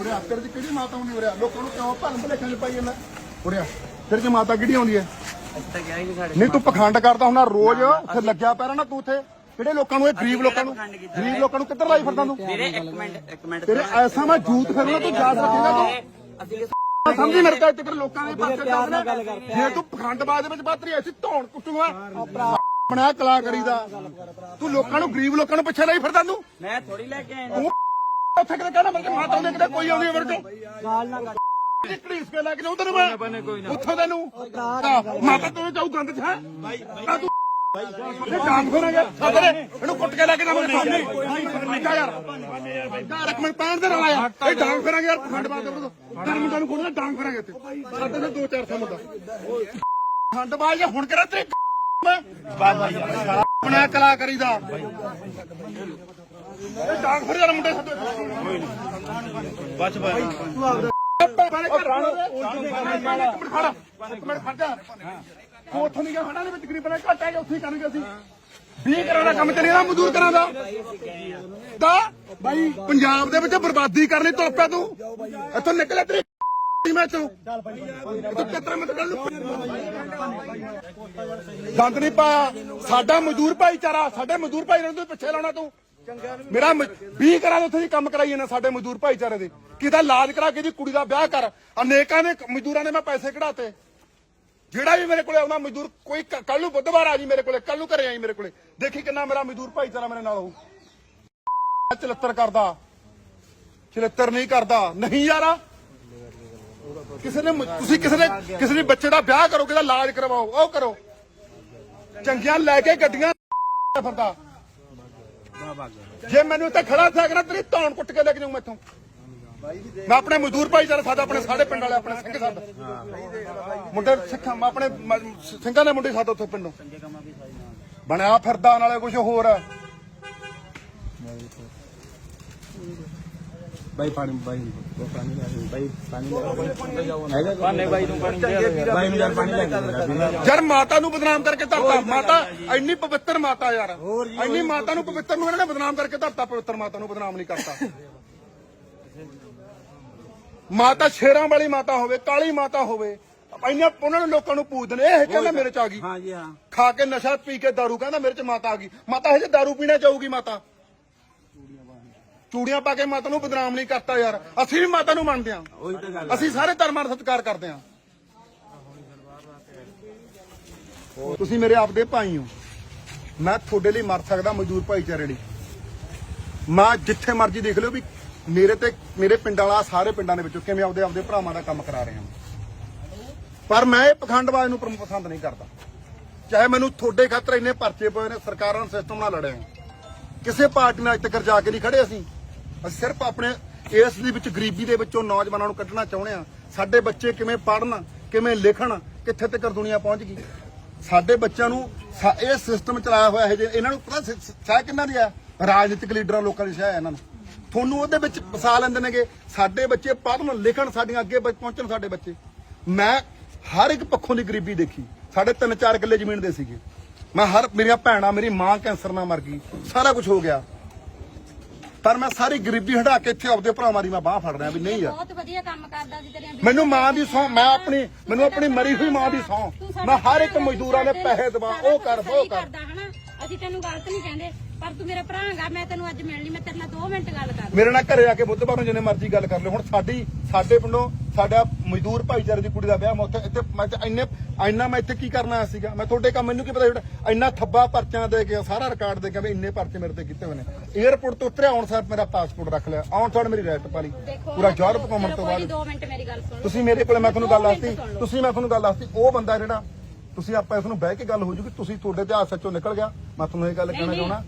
ਉਰਿਆ ਤੇਰੇ ਦੀ ਕਿਹੜੀ ਮਾਤਾ ਹੁੰਦੀ ਉਰਿਆ ਲੋਕਾਂ ਨੂੰ ਕਿਉਂ ਭਰਮ ਭਲੇਖਾਂ ਚ ਪਾਈ ਜਾਂਦਾ? ਉਰਿਆ ਤੇਰੇ ਦੀ ਮਾਤਾ ਕਿਹੜੀ ਆਉਂਦੀ ਹੈ? ਤਾਂ ਕਿਹਾ ਹੀ ਨਹੀਂ ਸਾਡੇ ਨਹੀਂ ਤੂੰ ਪਖੰਡ ਕਰਦਾ ਹੁੰਦਾ ਰੋਜ਼ ਉੱਥੇ ਲੱਗਿਆ ਪੈਰਾ ਨਾ ਤੂੰ ਉੱਥੇ। ਕਿਹੜੇ ਲੋਕਾਂ ਨੂੰ ਇਹ ਗਰੀਬ ਲੋਕਾਂ ਨੂੰ? ਪਖੰਡ ਕੀਤਾ ਗਰੀਬ ਲੋਕਾਂ ਨੂੰ ਕਿੱਧਰ ਲਾਈ ਫਿਰਦਾ ਤੂੰ? ਵੀਰੇ ਇੱਕ ਮਿੰਟ ਇੱਕ ਮਿੰਟ ਤੇਰੇ ਐਸਾ ਮੈਂ ਜੂਤ ਫਿਰਨਾ ਤੂੰ ਜਾ ਸਕੇਗਾ ਤੂੰ? ਅਸੀਂ ਸਮਝੀ ਮੇਰੇ ਤੇ ਤੱਕ ਲੋਕਾਂ ਦੇ ਪਾਸੇ ਚੱਲਦੇ ਜੇ ਤੂੰ ਪਖੰਡਬਾਜ਼ ਦੇ ਵਿੱਚ ਬਾਤਰੀ ਐਸੀ ਧੌਣ ਕੁੱਟੂਗਾ। ਆਪਣਾ ਕਲਾਕਾਰੀ ਦਾ। ਤੂੰ ਲੋਕਾਂ ਨੂੰ ਗਰੀਬ ਲੋਕਾਂ ਨੂੰ ਪਿੱਛੇ ਲਈ ਫਿਰਦਾ ਤੂੰ? ਮੈਂ ਥੋੜੀ ਲੈ ਕੇ ਆਇਆ। ਉੱਥੇ ਕਿਤੇ ਕਹਿਣਾ ਮਾਤਾ ਕੋਈ ਆਉਂਦੀ ਕੇ ਤੈਨੂੰ ਮੈਂ। ਉੱਥੋਂ ਤੈਨੂੰ। ਆਹ, ਮਾਤਾ ਤੂੰ ਜਾਊ ਗੰਦ ਚ ਹੈ? ਆ ਤੂੰ ਇਹ ਕੰਮ ਕਰਾਂਗੇ ਸਾਦਰੇ ਇਹਨੂੰ ਕੁੱਟ ਕੇ ਲੈ ਕੇ ਜਾਵਾਂਗੇ ਸਾਹਮਣੇ। ਜਾ ਯਾਰ। ਜਾ ਰਕਮ ਪੈਣ ਦੇ ਨਾਲ ਆਇਆ ਇਹ ਡਾਂਗ ਫੇਰਾਂਗੇ ਯਾਰ ਖੰਡ ਬਾਦ ਡਾਂਗ ਫੇਰਾਂਗੇ ਇੱਥੇ। ਸਾਡੇ ਮੁੰਡਾ। ਖੰਡ ਬਾਜ ਜੇ ਹੁਣ ਕਰਾਂ ਤੇਰੇ ਮੈਂ। ਆਪਣਾ ਕਲਾ ਕਰੀਦਾ ਇਹ ਡਾਂਗ ਫੇਰ ਯਾਰ ਮੁੰਡੇ ਸਾਡੇ ਤੂੰ। ਉੱਥੋਂ ਨਹੀਂ ਗਿਆ ਹਣਾ ਦੇ ਵਿੱਚ ਗਰੀਬਾਂ ਦਾ ਘਾਟਾ ਹੈ ਉੱਥੇ ਹੀ ਕਰਨਗੇ ਅਸੀਂ। 20 ਕਰੋੜ ਦਾ ਕੰਮ ਚੱਲਿਆ ਮਜ਼ਦੂਰ ਕਰਾਂ ਦਾ। ਦਾ ਬਾਈ ਪੰਜਾਬ ਦੇ ਵਿੱਚ ਬਰਬਾਦੀ ਕਰਨੀ ਤੋਪਿਆ ਤੂੰ। ਇੱਥੋਂ ਨਿਕਲੇ ਤੇਰੀ ਮੈਂ ਤੂੰ ਤੂੰ ਕਿਤਰਾ ਮੈਂ ਗੱਲ ਗੰਦ ਨਹੀਂ ਪਾਇਆ। ਸਾਡਾ ਮਜ਼ਦੂਰ ਭਾਈਚਾਰਾ ਸਾਡੇ ਮਜ਼ਦੂਰ ਭਾਈਚਾਰੇ ਨੂੰ ਪਿੱਛੇ ਲਾਉਣਾ ਤੂੰ। ਮੇਰਾ 20 ਕਰਾਂ ਦੇ ਉੱਥੇ ਦੀ ਕੰਮ ਕਰਾਈ ਜਾਂਦਾ ਸਾਡੇ ਮਜ਼ਦੂਰ ਭਾਈਚਾਰੇ ਦੇ। ਕਿਦਾ ਇਲਾਜ ਕਰਾ ਕੇ ਦੀ ਕੁੜੀ ਦਾ ਵਿਆਹ ਕਰ। ਅਨੇਕਾਂ ਦੇ ਮਜ਼ਦੂਰਾਂ ਦੇ ਮੈਂ ਪੈਸੇ ਕਢਾਤੇ। ਜਿਹੜਾ ਵੀ ਮੇਰੇ ਕੋਲੇ ਆਉਂਦਾ ਮਜ਼ਦੂਰ, ਕੋਈ ਕੱਲ ਨੂੰ ਬੁੱਧਵਾਰ ਆ ਜੀ ਮੇਰੇ ਕੋਲੇ ਕੱਲ ਨੂੰ ਘਰੇ ਆਈ ਮੇਰੇ ਕੋਲੇ। ਦੇਖੀ ਕਿੰਨਾ ਮੇਰਾ ਮਜ਼ਦੂਰ ਭਾਈਚਾਰਾ ਮੇਰੇ ਨਾਲ ਹੋਊ। ਚਲੱਤਰ ਕਰਦਾ। ਚਲੱਤਰ ਨਹੀਂ ਕਰਦਾ। ਨਹੀਂ ਯਾਰਾ। ਕਿਸੇ ਨੇ ਤੁਸੀਂ ਕਿਸੇ ਨੇ ਕਿਸੇ ਦੇ ਬੱਚੇ ਦਾ ਵਿਆਹ ਕਰੋ ਕਿਹਦਾ ਇਲਾਜ ਕਰਵਾਓ, ਉਹ ਕਰੋ। ਚੰਗੀਆਂ ਲੈ ਕੇ ਗੱਡੀਆਂ ਫਿਰਦਾ। ਜੇ ਮੈਨੂੰ ਇੱਥੇ ਖੜਾ ਥਾ ਤੇਰੀ ਧੌਣ ਕੁੱਟ ਕੇ ਲੈ ਕੇ ਜਾਊਂ ਮੈਥੋਂ। ਮੈਂ ਆਪਣੇ ਮਜ਼ਦੂਰ ਭਾਈਚਾਰਾ ਸਾਡਾ, ਆਪਣੇ ਸਾਡੇ ਪਿੰਡ ਵਾਲੇ, ਆਪਣੇ ਸਿੰਘ ਸਾਡਾ। ਮੁੰਡੇ ਸਿੱਖਾਂ, ਮੈਂ ਆਪਣੇ ਮ- ਸਿੰਘਾਂ ਦੇ ਮੁੰਡੇ ਸਾਡਾ ਉੱਥੇ ਪਿੰਡੋਂ। ਬਣਿਆ ਫਿਰਦਾ, ਨਾਲੇ ਕੁਝ ਹੋਰ ਹੈ। ਬਾਈ ਪਾਣੀ ਬਾਈ ਉਹ ਪਾਣੀ ਲੈ ਆਓ, ਬਾਈ ਪਾਣੀ ਲੈ ਆਓ। ਹੈਗਾ ਪਾਣੇ ਬਾਈ ਨੂੰ ਪਾਣੀ ਦੇ ਬਾਈ ਨੂੰ ਯਾਰ ਪਾਣੀ ਲੈ ਕੇ ਦੇ ਵੀਰੇ। ਯਾਰ ਮਾਤਾ ਨੂੰ ਬਦਨਾਮ ਕਰਕੇ ਧਰਤਾ ਮਾਤਾ ਇੰਨੀ ਪਵਿੱਤਰ ਮਾਤਾ ਯਾਰ ਇੰਨੀ ਮਾਤਾ ਨੂੰ ਪਵਿੱਤਰ ਨੂੰ ਇਹਨਾਂ ਨੇ ਬਦਨਾਮ ਕਰਕੇ ਧਰਤਾ ਪਵਿੱਤਰ ਮਾਤਾ ਨੂੰ ਬਦਨਾਮ ਨਹੀਂ ਕਰਤਾ ਮਾਤਾ ਸ਼ੇਰਾਂ ਵਾਲੀ ਮਾਤਾ ਹੋਵੇ ਕਾਲੀ ਮਾਤਾ ਹੋਵੇ ਇੰਨੇ ਉਹਨਾਂ ਨੂੰ ਲੋਕਾਂ ਨੂੰ ਪੂਜਦੇ ਨੇ ਇਹ ਕਹਿੰਦਾ ਮੇਰੇ ਚ ਆ ਗਈ ਹਾਂ ਜੀ ਹਾਂ ਖਾ ਕੇ ਨਸ਼ਾ ਪੀ ਕੇ दारू ਕਹਿੰਦਾ ਮੇਰੇ ਚ ਮਾਤਾ ਆ ਗਈ ਮਾਤਾ ਹਜੇ दारू ਪੀਣਾ ਚਾਹੂਗੀ ਮਾਤਾ ਚੂੜੀਆਂ ਪਾ ਕੇ ਮਾਤਾ ਨੂੰ ਬਦਨਾਮ ਨਹੀਂ ਕਰਤਾ ਯਾਰ। ਅਸੀਂ ਵੀ ਮਾਤਾ ਨੂੰ ਮੰਨਦੇ ਹਾਂ। ਉਹੀ ਤਾਂ ਗੱਲ ਅਸੀਂ ਸਾਰੇ ਧਰਮਾਂ ਦਾ ਸਤਿਕਾਰ ਕਰਦੇ ਹਾਂ। ਤੁਸੀਂ ਮੇਰੇ ਆਪ ਦੇ ਭਾਈ ਹੋ। ਮੈਂ ਤੁਹਾਡੇ ਲਈ ਮਰ ਸਕਦਾ ਮਜ਼ਦੂਰ ਭਾਈਚਾਰੇ ਲਈ। ਮੈਂ ਜਿੱਥੇ ਮਰਜ਼ੀ ਦੇਖ ਲਿਓ ਵੀ ਮੇਰੇ ਤੇ ਮੇਰੇ ਪਿੰਡ ਵਾਲਾ ਸਾਰੇ ਪਿੰਡਾਂ ਦੇ ਵਿੱਚੋਂ ਕਿਵੇਂ ਆਪਦੇ ਆਪਦੇ ਭਰਾਵਾਂ ਦਾ ਕੰਮ ਕਰਾ ਰਹੇ। ਹਾਂ ਪਰ ਮੈਂ ਇਹ ਪਖੰਡਵਾਦ ਨੂੰ ਪਸੰਦ ਨਹੀਂ ਕਰਦਾ। ਚਾਹੇ ਮੈਨੂੰ ਤੁਹਾਡੇ ਖਾਤਰ ਇੰਨੇ ਪਰਚੇ ਪਏ ਨੇ ਸਰਕਾਰਾਂ ਨਾਲ ਸਿਸਟਮ ਨਾਲ ਲੜੇ ਹਾਂ ਕਿਸੇ ਪਾਰਟੀ ਨਾਲ ਅੱਜ ਤੱਕ ਜਾ ਕੇ ਨਹੀਂ ਖੜੇ ਅਸੀਂ। ਅਸੀਂ ਸਿਰਫ ਆਪਣੇ ਇਸ ਦੇ ਵਿੱਚ ਗਰੀਬੀ ਦੇ ਵਿੱਚੋਂ ਨੌਜਵਾਨਾਂ ਨੂੰ ਕੱਢਣਾ ਚਾਹੁੰਦੇ ਆ ਸਾਡੇ ਬੱਚੇ ਕਿਵੇਂ ਪੜਨ ਕਿਵੇਂ ਲਿਖਣ, ਕਿੱਥੇ ਤੱਕ ਦੁਨੀਆ ਪਹੁੰਚ ਗਈ? ਸਾਡੇ ਬੱਚਿਆਂ ਨੂੰ ਇਹ ਸਿਸਟਮ ਚਲਾਇਆ ਹੋਇਆ ਹੈ ਇਹਨਾਂ ਨੂੰ ਪਤਾ ਸ- ਸ- ਸ਼ਾਹ ਕਿੰਨਾ ਦੀ ਆ? ਰਾਜਨੀਤਿਕ ਲੀਡਰਾਂ ਲੋਕਾਂ ਦੀ ਸ਼ਾਹ ਇਹਨਾਂ ਨੂੰ। ਤੁਹਾਨੂੰ ਉਹਦੇ ਵਿੱਚ ਫਸਾ ਲੈਂਦੇ ਨੇਗੇ। ਸਾਡੇ ਬੱਚੇ ਪੜਨ ਲਿਖਣ, ਸਾਡੀਆਂ ਅੱਗੇ ਪਹੁੰਚਣ ਸਾਡੇ ਬੱਚੇ। ਮੈਂ ਹਰ ਇੱਕ ਪੱਖੋਂ ਦੀ ਗਰੀਬੀ ਦੇਖੀ। ਸਾਡੇ ਤਿੰਨ ਚਾਰ ਕਿੱਲੇ ਜ਼ਮੀਨ ਦੇ ਸੀਗੇ। ਮੈਂ ਹਰ ਮੇਰੀਆਂ ਭੈਣਾਂ, ਮੇਰੀ ਮਾਂ ਕੈਂਸਰ ਨਾਲ ਮਰ ਗਈ। ਸਾਰਾ ਕੁਝ ਹੋ ਗਿਆ। ਪਰ ਮੈਂ ਸਾਰੀ ਗਰੀਬੀ ਹਟਾ ਕੇ ਇੱਥੇ ਆਪਦੇ ਭਰਾਵਾਂ ਦੀ ਮੈਂ ਬਾਹ ਫੜ ਰਿਹਾ ਵੀ ਨਹੀਂ ਯਾਰ ਬਹੁਤ ਵਧੀਆ ਕੰਮ ਕਰਦਾ ਸੀ ਤੇਰੀਆਂ ਮੈਨੂੰ ਮਾਂ ਦੀ ਸੌ ਮੈਂ ਆਪਣੀ ਮੈਨੂੰ ਆਪਣੀ ਮਰੀ ਹੋਈ ਮਾਂ ਦੀ ਸੌ। ਮੈਂ ਹਰ ਇੱਕ ਮਜ਼ਦੂਰਾਂ ਦੇ ਪੈਸੇ ਦਵਾ ਉਹ ਕਰ ਉਹ ਕਰ। ਕਰਦਾ ਹਨਾ? ਅਸੀਂ ਤੈਨੂੰ ਗਲਤ ਨਹੀਂ ਕਹਿੰਦੇ ਪਰ ਤੂੰ ਮੇਰਾ ਭਰਾ ਹੈਗਾ ਮੈਂ ਤੈਨੂੰ ਅੱਜ ਮਿਲਣੀ ਮੈਂ ਤੇਰੇ ਨਾਲ 2 ਮਿੰਟ ਗੱਲ ਕਰ ਮੇਰੇ ਨਾਲ ਘਰੇ ਆ ਕੇ ਬੁੱਧਵਾਰ ਨੂੰ ਜਿੰਨੇ ਮਰਜ਼ੀ ਗੱਲ ਕਰ ਲਿਓ। ਹੁਣ ਸਾਡੀ ਸਾਡੇ ਪਿੰਡੋਂ ਸਾਡਾ ਮਜ਼ਦੂਰ ਭਾਈਚਾਰੇ ਦੀ ਕੁੜੀ ਦਾ ਵਿਆਹ ਮੈਂ ਉੱਥੇ ਇੱਥੇ ਮੈਂ ਤੇ ਇੰਨੇ ਇੰਨਾ ਮੈਂ ਇੱਥੇ ਕੀ ਕਰਨਾ ਆਇਆ ਸੀਗਾ? ਮੈਂ ਤੁਹਾਡੇ ਕੰਮ ਮੈਨੂੰ ਕੀ ਪਤਾ ਜਿਹੜਾ ਇੰਨਾ ਥੱਬਾ ਪਰਚਿਆਂ ਦੇ ਕੇ ਸਾਰਾ ਰਿਕਾਰਡ ਦੇ ਕੇ ਵੀ ਇੰਨੇ ਪਰਚੇ ਮੇਰੇ ਤੇ ਕੀਤੇ ਹੋਏ ਨੇ। 에어ਪੋਰਟ ਤੋਂ ਉਤਰਿਆ ਆਉਣ ਸਾਰ ਮੇਰਾ ਪਾਸਪੋਰਟ ਰੱਖ ਲਿਆ। ਆਉਣ ਸਾਰ ਮੇਰੀ ਰੈਸਟ ਪਾਲੀ ਦੇਖੋ ਪੂਰਾ ਯੂਰਪ ਘੁੰਮਣ ਤੋਂ ਬਾਅਦ। 2 ਮਿੰਟ ਮੇਰੀ ਗੱਲ ਸੁਣ ਤੁਸੀਂ ਮੇਰੇ ਕੋਲੇ ਮੈਂ ਤੁਹਾਨੂੰ ਗੱਲ ਦੱਸਤੀ। ਤੁਸੀਂ ਮੈਂ ਤੁਹਾਨੂੰ ਗੱਲ ਦੱਸਤੀ। ਉਹ ਬੰਦਾ ਜਿਹੜਾ ਤੁਸੀਂ ਆਪਾਂ ਇਸ ਨੂੰ ਬਹਿ ਕੇ ਗੱਲ ਹੋ ਜੂਗੀ ਤੁਸੀਂ ਤੁਹਾਡੇ ਤੇ ਸੱਚੋ ਨਿਕਲ ਗਿਆ। ਮੈਂ ਤੁਹਾਨੂੰ ਇਹ ਗੱਲ ਕਹਿਣਾ। ਚਾਹੁੰਦਾ।